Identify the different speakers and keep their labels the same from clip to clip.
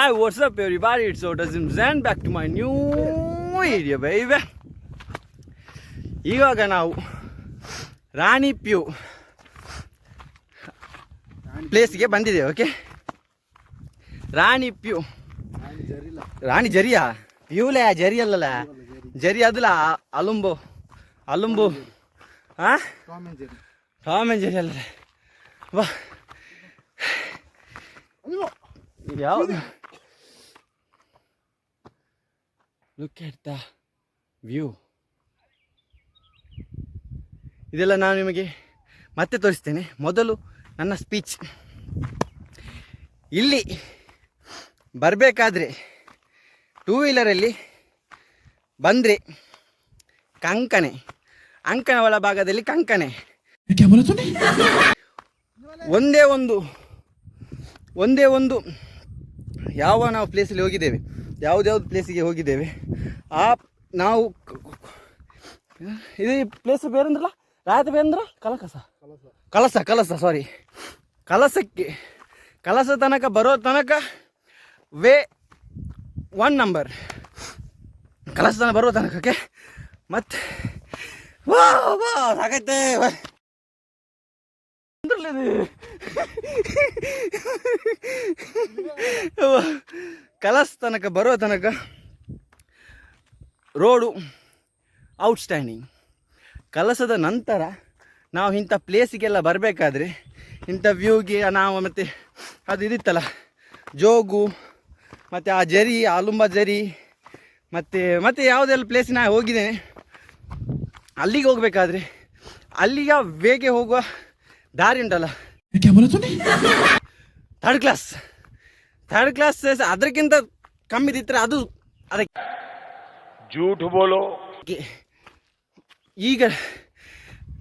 Speaker 1: Hi, what's up, everybody? It's Autism Zen. Back to my new video, baby. ಇವಾಗ ನಾವು ರಾಣಿ PU ಪ್ಲೇಸ್ಗೆ ಬಂದಿದ್ದೇವೆ okay ರಾಣಿ PU. ರಾಣಿ ಜರಿಯಾ? ಪ್ಯೂಲೆ ಜರಿ ಅಲ್ಲಲ್ಲ? ಜರಿ ಅದಲ್ಲ ಅಲುಂಬು. ಅಲುಂಬು. ಹಾಂ ಟಾಮ್ ಜರಿ ಅಲ್ಲ ವಾ. ಯಾವುದು? ಲುಕ್ ಎಟ್ ದ ವ್ಯೂ ಇದೆಲ್ಲ ನಾನು ನಿಮಗೆ ಮತ್ತೆ ತೋರಿಸ್ತೇನೆ. ಮೊದಲು ನನ್ನ ಸ್ಪೀಚ್ ಇಲ್ಲಿ ಬರಬೇಕಾದ್ರೆ ಟೂ ವೀಲರಲ್ಲಿ ಬಂದರೆ ಕಂಕಣೆ. ಅಂಕಣ ಒಳಭಾಗದಲ್ಲಿ ಕಂಕಣೆ. ಒಂದೇ ಒಂದು ಒಂದೇ ಒಂದು ಯಾವ ನಾವು ಪ್ಲೇಸಲ್ಲಿ ಹೋಗಿದ್ದೇವೆ. ಯಾವುದ್ಯಾವ್ದು ಪ್ಲೇಸಿಗೆ ಹೋಗಿದ್ದೇವೆ? ಆ, ನಾವು ಇದು ಪ್ಲೇಸ್ ಬೇರೆಂದ್ರಲ್ಲ ರಾಯತ ಬೇರೆಂದ್ರ ಕಲಕಸ ಕಲಸ. ಕಲಸ ಸಾರಿ ಕಲಸಕ್ಕೆ, ಕಲಸ ತನಕ ಬರೋ ತನಕ ವೇ ಒನ್ ನಂಬರ್ ಕಲಸ ತನಕ ಬರೋ ತನಕಕ್ಕೆ ಮತ್ತೆ ವಾ ವಾ ಸಾಕೈತೆ. ಕಲಸ್ ತನಕ ಬರೋ ತನಕ ರೋಡು ಔಟ್ಸ್ಟ್ಯಾಂಡಿಂಗ್ ಕಲಸದ ನಂತರ ನಾವು ಇಂಥ ಪ್ಲೇಸಿಗೆಲ್ಲ ಬರಬೇಕಾದ್ರೆ ಇಂಥ ವ್ಯೂಗೆ ನಾವು ಮತ್ತು ಅದು ಇದಿತ್ತಲ್ಲ ಜೋಗು ಮತ್ತು ಆ ಜರಿ ಆಲುಂಬ ಜರಿ ಮತ್ತು ಮತ್ತು ಯಾವುದೆಲ್ಲ ಪ್ಲೇಸ್ ನಾ ಹೋಗಿದ್ದೇನೆ ಅಲ್ಲಿಗೆ ಹೋಗಬೇಕಾದ್ರೆ ಅಲ್ಲಿಗೆ ವೇಗೆ ಹೋಗುವ ದಾರಿ ಉಂಟಲ್ಲ. ಥರ್ಡ್ ಕ್ಲಾಸ್ ಥರ್ಡ್ ಕ್ಲಾಸ್ ಅದಕ್ಕಿಂತ ಕಮ್ಮಿ ಇದ್ರೆ ಅದು ಅದಕ್ಕೆ.
Speaker 2: ಜೂಟ್ ಬೋಲೋ.
Speaker 1: ಈಗ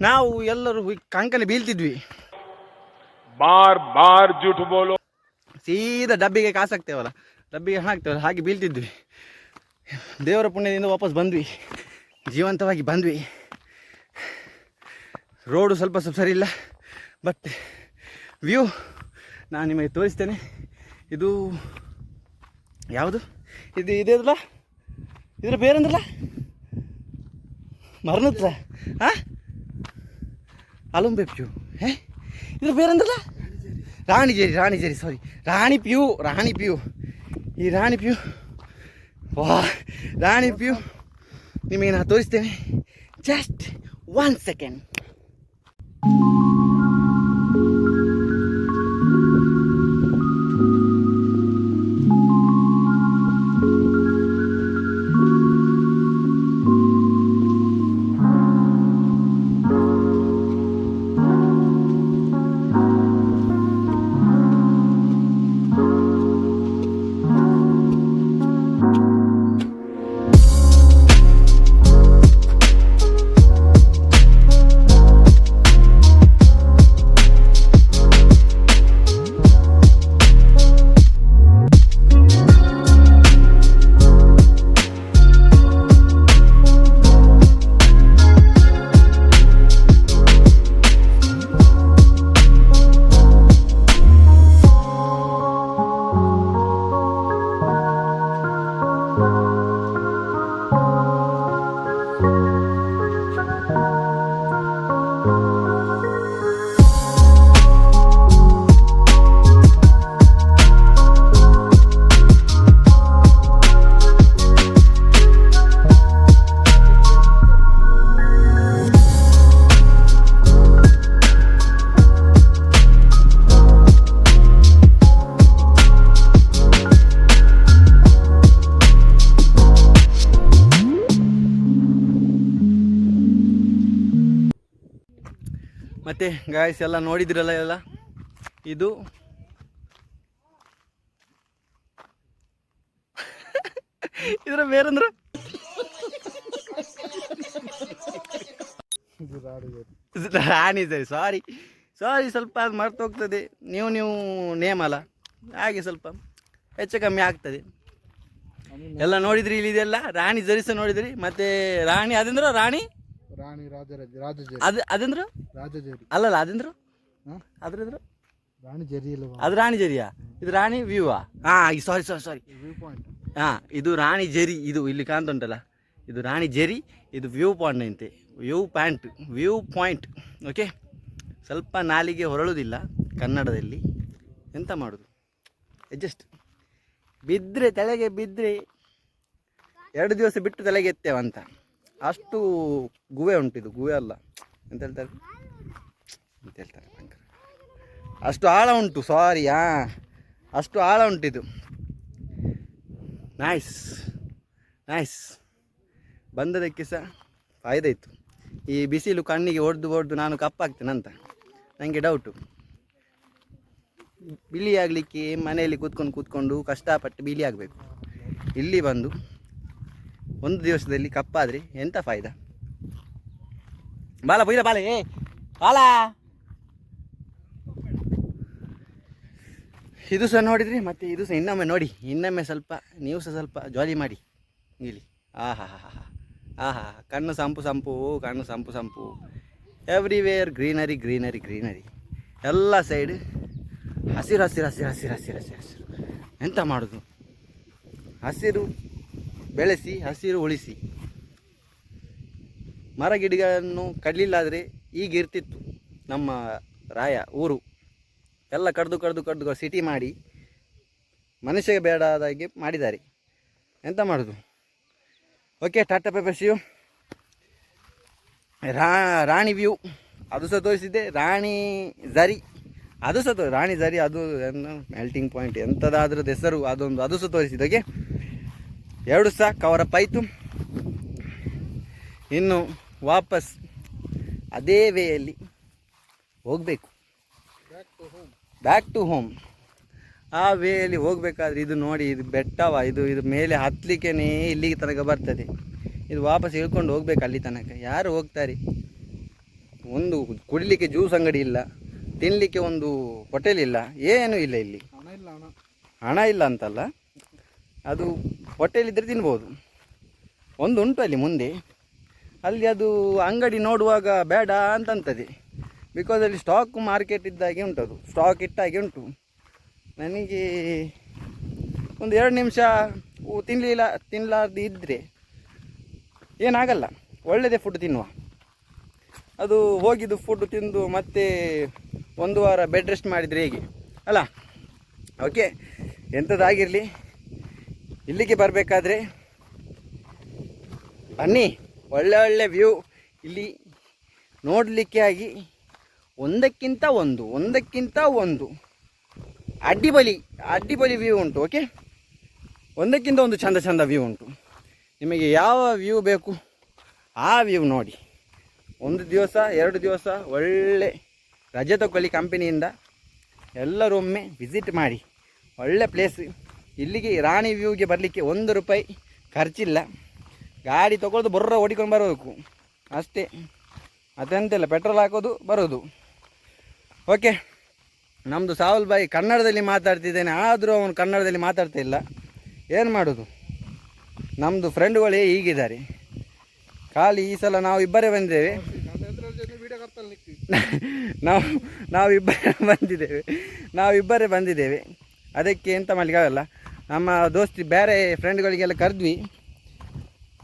Speaker 1: ನಾವು ಎಲ್ಲರೂ ಕಂಕನ ಬೀಳ್ತಿದ್ವಿ.
Speaker 2: ಬಾರ್ ಬಾರ್ ಜೂಟ್ ಬೋಲೋ.
Speaker 1: ಸೀದಾ ಡಬ್ಬಿಗೆ ಕಾಸು ಹಾಕ್ತೇವಲ್ಲ ಡಬ್ಬಿಗೆ ಹಣ ಹಾಕ್ತೇವಲ್ಲ ಹಾಗೆ ಬೀಳ್ತಿದ್ವಿ. ದೇವರ ಪುಣ್ಯದಿಂದ ವಾಪಸ್ ಬಂದ್ವಿ ಜೀವಂತವಾಗಿ ಬಂದ್ವಿ. ರೋಡು ಸ್ವಲ್ಪ ಸ್ವಲ್ಪ ಸರಿ ಇಲ್ಲ ಬಟ್ ವ್ಯೂ ನಾನು ನಿಮಗೆ ತೋರಿಸ್ತೇನೆ. ಇದು ಯಾವುದು? ಇದು ಇದೆಲ್ಲ ಇದ್ರ ಬೇರೆಂದ್ರಲ್ಲ? ಮರನತ್ರ. ಹಾಂ ಅಲುಂಬೆ ಪ್ಯೂ ಹೇ? ಇದ್ರ ಬೇರೆಂದ್ರಲ್ಲ? ರಾಣಿಜೇರಿ ರಾಣಿಜೇರಿ ಸಾರಿ ರಾಣಿ ಪ್ಯೂ ರಾಣಿ ಪ್ಯೂ. ಈ ರಾಣಿ ಪ್ಯೂ. ವಾ, ರಾಣಿ ಪ್ಯೂ. ನಿಮಗೆ ನಾನು ತೋರಿಸ್ತೇನೆ. ಜಸ್ಟ್ ಒನ್ ಸೆಕೆಂಡ್ ಮತ್ತೆ ಗಾಯಸ್ ಎಲ್ಲ ನೋಡಿದ್ರಲ್ಲ ಎಲ್ಲ? ಇದು. ಇದ್ರ ಬೇರಂದ್ರ? ರಾಣಿ ಸರಿ ಸಾರಿ ಸಾರಿ ಸ್ವಲ್ಪ ಅದು ಮರ್ತು ಹೋಗ್ತದೆ. ನೀವು ನೀವು ನೇಮ್ ಅಲ್ಲ. ಹಾಗೆ ಸ್ವಲ್ಪ ಹೆಚ್ಚು ಕಮ್ಮಿ ಆಗ್ತದೆ. ಎಲ್ಲ ನೋಡಿದ್ರಿ ಇಲ್ಲಿದೆಲ್ಲ ರಾಣಿ ಜರಿಸ ನೋಡಿದ್ರಿ? ಮತ್ತೆ ರಾಣಿ, ಅದಂದ್ರ ರಾಣಿ?
Speaker 3: ರಾಣಿ ರಾಜ ರಾಜಜೇರಿ
Speaker 1: ಅದು ಅದಂದ್ರು?
Speaker 3: ರಾಜಜೇರಿ
Speaker 1: ಅಲ್ಲಲ್ಲ ಅದಂದ್ರು? ಅದ್ರದ್ರು
Speaker 3: ರಾಣಿ ಜರಿ ಇಲ್ವಾ?
Speaker 1: ಅದು ರಾಣಿ ಜರಿಯಾ? ಇದು ರಾಣಿ ವ್ಯೂವಾ ಹಾಂ ಸಾರಿ ಸಾರಿ ಸಾರಿ
Speaker 3: ವ್ಯೂ ಪಾಯಿಂಟ್.
Speaker 1: ಹಾಂ ಇದು ರಾಣಿ ಜರಿ ಇದು ಇಲ್ಲಿ ಕಾಣ್ತಾ ಉಂಟಲ್ಲ? ಇದು ರಾಣಿ ಜರಿ ಇದು ವ್ಯೂ ಪಾಯಿಂಟ್ ಅಂತೆ. View point view point okay ಸ್ವಲ್ಪ ನಾಲಿಗೆ ಹೊರಳುವುದಿಲ್ಲ ಕನ್ನಡದಲ್ಲಿ. ಎಂತ ಮಾಡೋದು? ಅಡ್ಜಸ್ಟ್ ಬಿದ್ದರೆ ತಲೆಗೆ ಬಿದ್ದರೆ ಎರಡು ದಿವಸ ಬಿಟ್ಟು ತಲೆಗೆ ಎತ್ತೇವಂತ. ಅಷ್ಟು ಗುವೆ ಉಂಟಿದು, ಗುವೆ ಅಲ್ಲ. ಎಂತ ಹೇಳ್ತಾರೆ? ಅಂತ ಹೇಳ್ತಾರೆ. ಅಷ್ಟು ಆಳ ಉಂಟು ಸಾರಿ ಹಾಂ. ಅಷ್ಟು ಆಳ ಉಂಟಿದು. ನೈಸ್ ನೈಸ್ ಬಂದದಕ್ಕೆ ಸಹ ಫಾಯ್ದೆ ಇತ್ತು. ಈ ಬಿಸಿಲು ಕಣ್ಣಿಗೆ ಹೊಡೆದು ಹೊಡೆದು ನಾನು ಕಪ್ಪಾಗ್ತೇನೆ ಅಂತ. ನನಗೆ ಡೌಟು ಬಿಳಿ ಆಗಲಿಕ್ಕೆ ಮನೆಯಲ್ಲಿ ಕೂತ್ಕೊಂಡು ಕೂತ್ಕೊಂಡು ಕಷ್ಟಪಟ್ಟು ಬಿಳಿ ಆಗಬೇಕು ಇಲ್ಲಿ ಬಂದು ಒಂದು ದಿವಸದಲ್ಲಿ ಕಪ್ಪಾದರೆ ಎಂಥ ಫಾಯ್ದ? ಬಾಲ, ಬೈಲ, ಬಾಲ. ಏ, ಬಾಲ. ಇದು ಸಹ ನೋಡಿದ್ರಿ ಮತ್ತೆ ಇದು ಸಹ ಇನ್ನೊಮ್ಮೆ ನೋಡಿ. ಇನ್ನೊಮ್ಮೆ ಸ್ವಲ್ಪ, ನೀವು ಸಹ ಸ್ವಲ್ಪ ಜಾಲಿ ಮಾಡಿ. ಇಲ್ಲಿ ಆಹಾ ಹಾ ಹಾ ಆಹಾ, ಕಣ್ಣು ಸಂಪು ಸಂಪು, ಕಣ್ಣು ಸಂಪು ಸಂಪು. ಎವ್ರಿವೇರ್ ಗ್ರೀನರಿ ಗ್ರೀನರಿ ಗ್ರೀನರಿ ಎಲ್ಲ ಸೈಡ್ ಹಸಿರು ಹಸಿರು ಹಸಿರು ಹಸಿರು ಹಸಿರು ಹಸಿರು ಹಸಿರು. ಎಂತ ಮಾಡೋದು? ಹಸಿರು. ಬೆಳೆಸಿ, ಹಸಿರು ಉಳಿಸಿ. ಮರ ಗಿಡಗಳನ್ನು ಕಡಲಿಲ್ಲಾದರೆ ಈಗ ಇರ್ತಿತ್ತು ನಮ್ಮ ರಾಯ, ಊರು. ಎಲ್ಲ ಕಡ್ದು ಕಡಿದು ಕಡ್ದು ಸಿಟಿ ಮಾಡಿ ಮನುಷ್ಯಗೆ ಬೇಡಾದಾಗೆ ಮಾಡಿದ್ದಾರೆ. ಎಂತ ಮಾಡೋದು? ಓಕೆ ಟಾಟಾ ಪೆಪರ್ಸಿಯು ರಾ, ರಾಣಿ ವ್ಯೂ ಅದು ಸಹ ತೋರಿಸಿದ್ದೆ. ರಾಣಿ ಝರಿ ಅದು ಸಹ ರಾಣಿ ಝರಿ ಅದು ಮೆಲ್ಟಿಂಗ್ ಪಾಯಿಂಟ್ ಎಂಥದಾದ್ರದ್ದು ಹೆಸರು ಅದೊಂದು, ಅದು ಸಹ ತೋರಿಸಿದ್ದು ಓಕೆ ಎರಡು ಸಹ ಕವರಪ್ ಆಯಿತು ಇನ್ನು ವಾಪಸ್ ಅದೇ ವೇಯಲ್ಲಿ ಹೋಗಬೇಕು. ಬ್ಯಾಕ್ ಟು ಹೋಮ್ ಆ ವೇಯಲ್ಲಿ ಹೋಗಬೇಕಾದ್ರೆ ಇದು ನೋಡಿ ಇದು ಬೆಟ್ಟವ ಇದು ಇದು ಮೇಲೆ ಹತ್ತಲಿಕ್ಕೇ ಇಲ್ಲಿಗೆ ತನಕ ಬರ್ತದೆ. ಇದು ವಾಪಸ್ ಇಳ್ಕೊಂಡು ಹೋಗ್ಬೇಕು ಅಲ್ಲಿ ತನಕ. ಯಾರು ಹೋಗ್ತಾರೆ? ಒಂದು ಕುಡಿಲಿಕ್ಕೆ ಜ್ಯೂಸ್ ಅಂಗಡಿ ಇಲ್ಲ ತಿನ್ನಲಿಕ್ಕೆ ಒಂದು ಹೋಟೆಲ್ ಇಲ್ಲ ಏನೂ ಇಲ್ಲ ಇಲ್ಲಿ.
Speaker 3: ಹಣ ಇಲ್ಲ ಹಣ.
Speaker 1: ಹಣ ಇಲ್ಲ ಅಂತಲ್ಲ? ಅದು ಹೊಟ್ಟೆಯಲ್ಲಿದ್ದರೆ ತಿನ್ಬೋದು. ಒಂದು ಉಂಟು ಅಲ್ಲಿ ಮುಂದೆ. ಅಲ್ಲಿ ಅದು ಅಂಗಡಿ ನೋಡುವಾಗ ಬೇಡ ಅಂತಂತದೆ. ಬಿಕಾಸ್ ಅಲ್ಲಿ ಸ್ಟಾಕ್ ಮಾರ್ಕೆಟ್ ಇದ್ದಾಗೆ ಉಂಟು ಅದು ಸ್ಟಾಕ್ ಇಟ್ಟಾಗೆ ಉಂಟು. ನನಗೆ ಒಂದು ಎರಡು ನಿಮಿಷ ತಿನ್ನಲಿಲ್ಲ ತಿನ್ನಲಾರ್ದು ಇದ್ದರೆ ಏನಾಗಲ್ಲ. ಒಳ್ಳೆಯದೇ ಫುಡ್ ತಿನ್ನುವ. ಅದು ಹೋಗಿದ್ದು ಫುಡ್ ತಿಂದು ಮತ್ತೆ ಒಂದು ವಾರ ಬೆಡ್ ರೆಸ್ಟ್ ಮಾಡಿದರೆ ಹೇಗೆ? ಅಲ್ಲ? ಓಕೆ ಎಂಥದ್ದಾಗಿರಲಿ ಇಲ್ಲಿಗೆ ಬರಬೇಕಾದ್ರೆ ಬನ್ನಿ, ಒಳ್ಳೆ ಒಳ್ಳೆ ವ್ಯೂ ಇಲ್ಲಿ ನೋಡಲಿಕ್ಕೆ ಆಗಿ ಒಂದಕ್ಕಿಂತ ಒಂದು ಒಂದಕ್ಕಿಂತ ಒಂದು. ಅಡ್ಡಿಬಲಿ ಅಡ್ಡಿಬಲಿ ವ್ಯೂ ಉಂಟು ಓಕೆ ಒಂದಕ್ಕಿಂತ ಒಂದು ಚಂದ ಚಂದ ವ್ಯೂ ಉಂಟು. ನಿಮಗೆ ಯಾವ ವ್ಯೂ ಬೇಕು ಆ ವ್ಯೂ ನೋಡಿ. ಒಂದು ದಿವಸ, ಎರಡು ದಿವಸ ಒಳ್ಳೆ ರಜೆ ತಗೊಳ್ಳಿ ಕಂಪನಿಯಿಂದ ಎಲ್ಲರೊಮ್ಮೆ ವಿಸಿಟ್ ಮಾಡಿ. ಒಳ್ಳೆ ಪ್ಲೇಸ್ ಇಲ್ಲಿಗೆ ರಾಣಿ ವ್ಯೂಗೆ ಬರಲಿಕ್ಕೆ ಒಂದು ರೂಪಾಯಿ ಖರ್ಚಿಲ್ಲ. ಗಾಡಿ ತೊಗೊಳ್ಳೋದು ಬರ್ರ ಓಡಿಕೊಂಡು ಬರಬೇಕು. ಅಷ್ಟೇ. ಮತ್ತೆಂತಿಲ್ಲ ಪೆಟ್ರೋಲ್ ಹಾಕೋದು, ಬರೋದು. ಓಕೆ. ನಮ್ಮದು ಸಾವಲ್ ಬಾಯಿ ಕನ್ನಡದಲ್ಲಿ ಮಾತಾಡ್ತಿದ್ದೇನೆ, ಆದರೂ ಅವನು ಕನ್ನಡದಲ್ಲಿ ಮಾತಾಡ್ತಾ ಇಲ್ಲ. ಏನು ಮಾಡೋದು? ನಮ್ಮದು ಫ್ರೆಂಡ್ಗಳೇ ಹೀಗಿದ್ದಾರೆ. ಖಾಲಿ ಈ ಸಲ ನಾವು ಇಬ್ಬರೇ ಬಂದಿದ್ದೇವೆ. ನಾವು, ನಾವಿಬ್ಬರೇ ಬಂದಿದ್ದೇವೆ. ನಾವಿಬ್ಬರೇ ಬಂದಿದ್ದೇವೆ. ಅದಕ್ಕೆ ಎಂತ ಮಾಡಲಿಕ್ಕಾಗಲ್ಲ ನಮ್ಮ ದೋಸ್ತಿ ಬೇರೆ ಫ್ರೆಂಡ್ಗಳಿಗೆಲ್ಲ ಕರೆದ್ವಿ.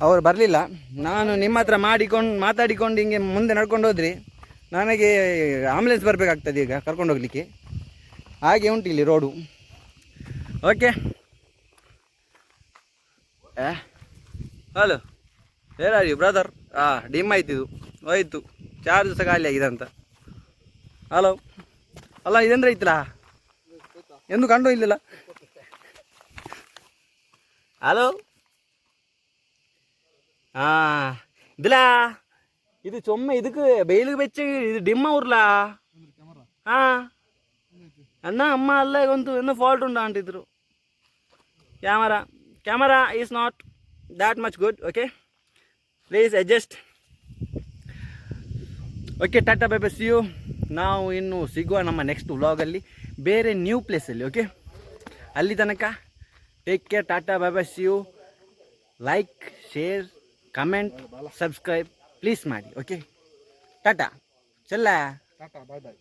Speaker 1: ಅವರು ಬರಲಿಲ್ಲ. ನಾನು ನಿಮ್ಮ ಹತ್ರ ಮಾಡಿಕೊಂಡು, ಮಾತಾಡಿಕೊಂಡು ಹಿಂಗೆ ಮುಂದೆ ನಡ್ಕೊಂಡು ಹೋದ್ರಿ. ನನಗೆ ಆಂಬುಲೆನ್ಸ್ ಬರಬೇಕಾಗ್ತದೆ ಈಗ ಕರ್ಕೊಂಡು ಹೋಗ್ಲಿಕ್ಕೆ. ಹಾಗೆ ಉಂಟು ಇಲ್ಲಿ ರೋಡು ಓಕೆ ಹಲೋ ಹೇಳಿ ಬ್ರದರ್ ಹಾಂ ಡಿಮ್ ಆಯ್ತು ಇದು. ಹೋಯ್ತು. ಚಾರ್ಜ್ ಸಹ ಖಾಲಿ ಆಗಿದೆ ಅಂತ. ಹಲೋ ಅಲ್ಲ, ಇದಂದ್ರೆ ಐತಲ್ಲ ಎಂದು ಕಂಡು ಇಲ್ಲಿಲ್ಲ ಹಲೋ? ಹಾ ಇದಿಲ್ಲ ಇದು ಚೊಮ್ಮೆ ಇದಕ್ಕೆ வெயிலுக்கு ಬೆಚ್ಚ ಇದು ಡಿಮ್ಮ ಊರ್ಲಾ ಹಾ. ಅನ್ನ ಅಮ್ಮ ಅಲ್ಲ ಒಂದು இன்னும் ಫಾಲ್ಟ್ ಉಂಟು ಅಂಟಿದ್ರು camera camera is not that much good okay please adjust okay tata bye bye you ನಾವು ಇನ್ನು ಸಿಗುವ ನಮ್ಮ ನೆಕ್ಸ್ಟ್ ವ್ಲಾಗಲ್ಲಿ ಬೇರೆ ನ್ಯೂ ಪ್ಲೇಸಲ್ಲಿ ಓಕೆ ಅಲ್ಲಿ ತನಕ take care tata bye bye see you like share comment subscribe please ಮಾಡಿ ಓಕೆ ಟಾಟಾ ಚೆಲ್ಲ
Speaker 3: ಟಾಟಾ ಬಾಯ್ ಬಾಯ್